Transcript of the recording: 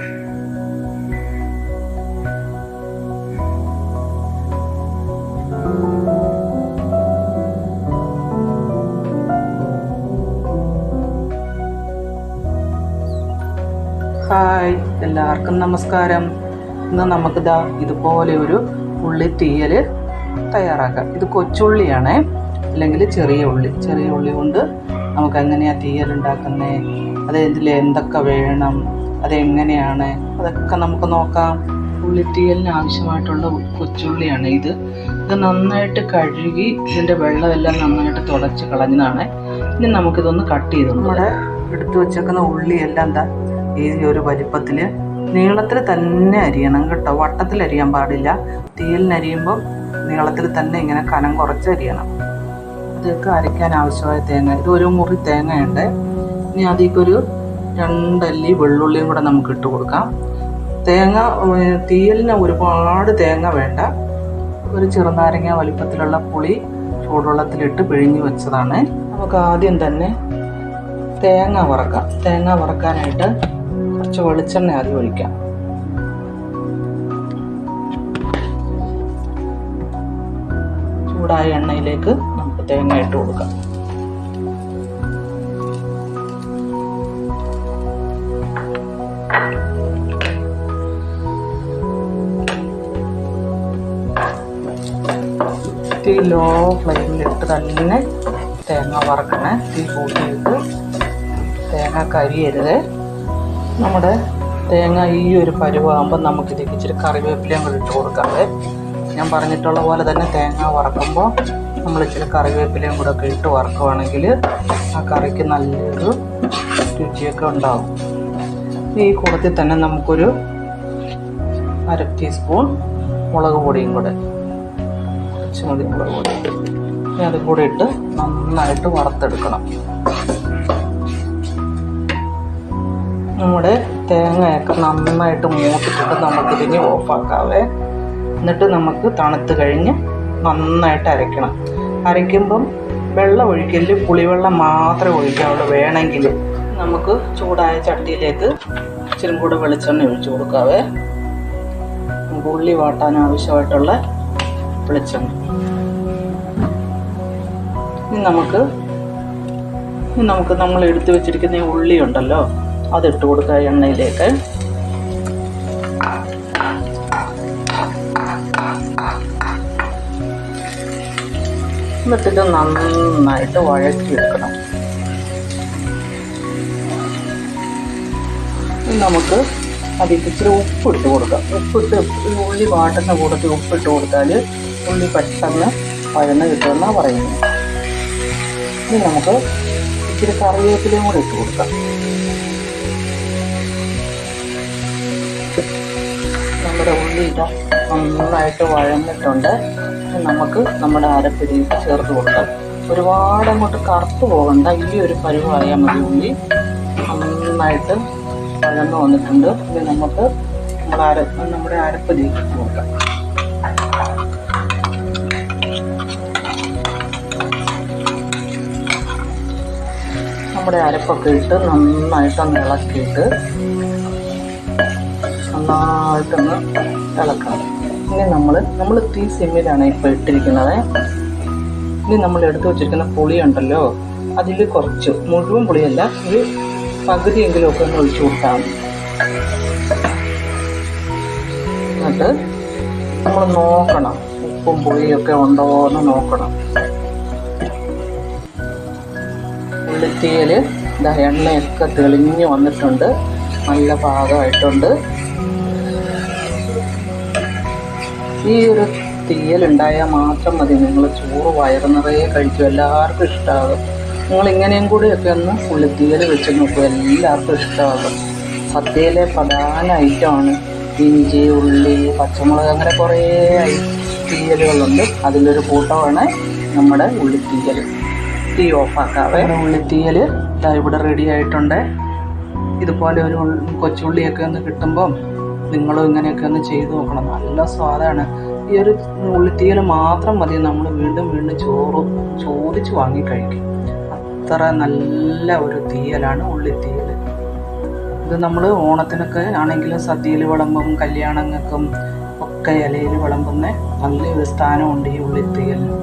Hi എല്ലാവർക്കും നമസ്കാരം. ഇന്ന് നമുക്കിതാ ഇതുപോലെ ഒരു ഉള്ളി തീയൽ തയ്യാറാക്കാം. ഇത് കൊച്ചുള്ളിയാണേ അല്ലെങ്കിൽ ചെറിയ ഉള്ളി. ചെറിയ ഉള്ളി കൊണ്ട് നമുക്ക് എങ്ങനെയാണ് തീയൽ ഉണ്ടാക്കുന്നത് അത് ഇതിൽ എന്തൊക്കെ വേണം അതെങ്ങനെയാണ്? അതൊക്കെ നമുക്ക് നോക്കാം. ഉള്ളിത്തീയലിന് ആവശ്യമായിട്ടുള്ള കൊച്ചുള്ളിയാണ് ഇത്. ഇത് നന്നായിട്ട് കഴുകി ഇതിന്റെ വെള്ളമെല്ലാം നന്നായിട്ട് തുടച്ച് കളഞ്ഞതാണ്. ഇനി നമുക്കിതൊന്ന് കട്ട് ചെയ്ത് നമ്മുടെ എടുത്തു വെച്ചേക്കുന്ന ഉള്ളിയെല്ലാം എന്താ ഈ ഒരു വലിപ്പത്തിൽ നീളത്തിൽ തന്നെ അരിയണം കേട്ടോ. വട്ടത്തിൽ അരിയാൻ പാടില്ല. തീയലിനരിയുമ്പോൾ നീളത്തിൽ തന്നെ ഇങ്ങനെ കനം കുറച്ച് അരിയണം. ഇതൊക്കെ അരയ്ക്കാൻ ആവശ്യമായ തേങ്ങ. ഇത് ഒരു മുറി തേങ്ങയുണ്ട്. ഇനി അതിലേക്കൊരു രണ്ടല്ലി വെള്ളുള്ളിയും കൂടെ നമുക്ക് ഇട്ട് കൊടുക്കാം. തേങ്ങ തീയലിന് ഒരുപാട് തേങ്ങ വേണ്ട. ഒരു ചെറുനാരങ്ങ വലിപ്പത്തിലുള്ള പുളി ചൂടുവെള്ളത്തിലിട്ട് പിഴിഞ്ഞ് വെച്ചതാണ്. നമുക്ക് ആദ്യം തന്നെ തേങ്ങ വറക്കാം. തേങ്ങ വറക്കാനായിട്ട് കുറച്ച് വെളിച്ചെണ്ണ ആദ്യം ഒഴിക്കാം. ചൂടായ എണ്ണയിലേക്ക് നമുക്ക് തേങ്ങ ഇട്ട് കൊടുക്കാം. തീ ലോ ഫ്ലെയിമിലിട്ട് തന്നെ തേങ്ങ വറക്കണേ. തീ കൂട്ടിയിട്ട് തേങ്ങ കരിയരുത്. നമ്മുടെ തേങ്ങ ഈ ഒരു പരുവാകുമ്പോൾ നമുക്കിതിലേക്ക് ഇച്ചിരി കറിവേപ്പിലയും കൂടി ഇട്ട് കൊടുക്കാതെ ഞാൻ പറഞ്ഞിട്ടുള്ള പോലെ തന്നെ തേങ്ങ വറക്കുമ്പോൾ നമ്മൾ ഇച്ചിരി കറിവേപ്പിലയും കൂടെ ഒക്കെ ഇട്ട് വറക്കുവാണെങ്കിൽ ആ കറിക്ക് നല്ലൊരു രുചിയൊക്കെ ഉണ്ടാവും. ഈ കൂടത്തിൽ തന്നെ നമുക്കൊരു അര ടീസ്പൂൺ മുളക് പൊടിയും കൂടെ കുറച്ച് മതി മുളക് പൊടി. ഇനി അതും കൂടെ ഇട്ട് നന്നായിട്ട് വറുത്തെടുക്കണം. നമ്മുടെ തേങ്ങയൊക്കെ നന്നായിട്ട് മൂത്തിട്ടുണ്ട്. നമുക്കിതിന് ഓഫാക്കാവേ. എന്നിട്ട് നമുക്ക് തണുത്ത് കഴിഞ്ഞ് നന്നായിട്ട് അരയ്ക്കണം. അരയ്ക്കുമ്പം വെള്ളം ഒഴിക്കൽ പുളിവെള്ളം മാത്രമേ ഒഴിക്കാവുള്ളൂ. വേണമെങ്കിൽ നമുക്ക് ചൂടായ ചട്ടിയിലേക്ക് ഇച്ചിരി കൂടെ വെളിച്ചെണ്ണ ഒഴിച്ചു കൊടുക്കാവേ. നമുക്ക് ഉള്ളി വാട്ടാൻ ആവശ്യമായിട്ടുള്ള വെളിച്ചെണ്ണ ഇനി നമുക്ക് ഇനി നമുക്ക് നമ്മൾ എടുത്തു വെച്ചിരിക്കുന്ന ഈ ഉള്ളി ഉണ്ടല്ലോ അതിട്ട് കൊടുക്കുക എണ്ണയിലേക്ക്. എന്നിട്ടിത് നന്നായിട്ട് വഴക്കിയെടുക്കണം നമുക്ക് അതിൽ ഇച്ചിരി ഉപ്പിട്ട് കൊടുക്കാം. ഉപ്പിട്ട് ഉള്ളി വാട്ടുന്ന കൂടത്തിൽ ഉപ്പിട്ട് കൊടുത്താൽ ഉള്ളി പെട്ടെന്ന് വഴന്ന് കിട്ടുമെന്നാണ് പറയുന്നത്. ഇനി നമുക്ക് ഇച്ചിരി കറിവേപ്പിലയും കൂടി ഇട്ട് കൊടുക്കാം. നമ്മുടെ ഉള്ളി ഇതാ നന്നായിട്ട് വഴന്നിട്ടുണ്ട്. നമുക്ക് നമ്മുടെ അരപ്പിരി ചേർത്ത് കൊടുക്കാം. ഒരുപാട് അങ്ങോട്ട് കറുത്ത് പോകണ്ട. ഈ ഒരു പരിവായ മതി ഉള്ളി. നന്നായിട്ട് വഴന്ന് വന്നിട്ടുണ്ട്. ഇനി നമുക്ക് നമ്മുടെ അര നമ്മുടെ അരപ്പ് കൊടുക്കാം. നമ്മുടെ അരപ്പൊക്കെ ഇട്ട് നന്നായിട്ടൊന്ന് ഇളക്കിയിട്ട് നന്നായിട്ടൊന്ന് ഇളക്കണം ഇനി നമ്മൾ നമ്മൾ തീ സിമ്മിലാണ് ഇപ്പോൾ ഇട്ടിരിക്കുന്നത്. ഇനി നമ്മൾ എടുത്തു വച്ചിരിക്കുന്ന പുളി ഉണ്ടല്ലോ അതിൽ കുറച്ച് മുഴുവൻ പുളിയല്ല ഒരു പകുതിയെങ്കിലും ഒക്കെ ഒന്ന് ഒഴിച്ചു കൊടുത്താൽ എന്നിട്ട് നമ്മൾ നോക്കണം ഉപ്പും പുളിയൊക്കെ ഉണ്ടോ എന്ന് നോക്കണം. ഉള്ളിത്തീയൽ ഇതാ എണ്ണയൊക്കെ തെളിഞ്ഞ് വന്നിട്ടുണ്ട്. നല്ല പാകമായിട്ടുണ്ട്. ഈ ഒരു തീയലുണ്ടായാൽ മാത്രം മതി. നിങ്ങൾ ചോറ് വയറ് നിറയെ കഴിക്കും. എല്ലാവർക്കും ഇഷ്ടമാകും നിങ്ങൾ ഇങ്ങനെയും കൂടിയൊക്കെ ഒന്ന് പുള്ളിത്തീയൽ വെച്ച് നോക്കും. എല്ലാവർക്കും ഇഷ്ടമാകും സദ്യയിലെ പ്രധാന ഐറ്റമാണ് ഇഞ്ചി ഉള്ളി പച്ചമുളക് അങ്ങനെ കുറേ തീയലുകളുണ്ട്. അതിലൊരു കൂട്ടമാണ് നമ്മുടെ ഉള്ളിത്തീയൽ തീ ഓഫാക്കാവേ. ഉള്ളിത്തീയൽ ഇതാ ഇവിടെ റെഡി ആയിട്ടുണ്ട്. ഇതുപോലെ ഒരു കൊച്ചുള്ളിയൊക്കെ ഒന്ന് കിട്ടുമ്പം നിങ്ങളും ഇങ്ങനെയൊക്കെ ഒന്ന് ചെയ്തു നോക്കണം. നല്ല സ്വാദാണ്. ഈ ഒരു ഉള്ളിത്തീയൽ മാത്രം മതി. നമ്മൾ വീണ്ടും വീണ്ടും ചോറ് ചോദിച്ച് വാങ്ങി കഴിക്കും. അത്ര നല്ല ഒരു തീയലാണ് ഉള്ളിത്തീയൽ ഇത് നമ്മൾ ഓണത്തിനൊക്കെ ആണെങ്കിലും സദ്യയിൽ വിളമ്പും കല്യാണങ്ങൾക്കും ഒക്കെ ഇലയിൽ വിളമ്പുന്ന നല്ലൊരു സ്ഥാനമുണ്ട് ഈ ഉള്ളിത്തീയലിന്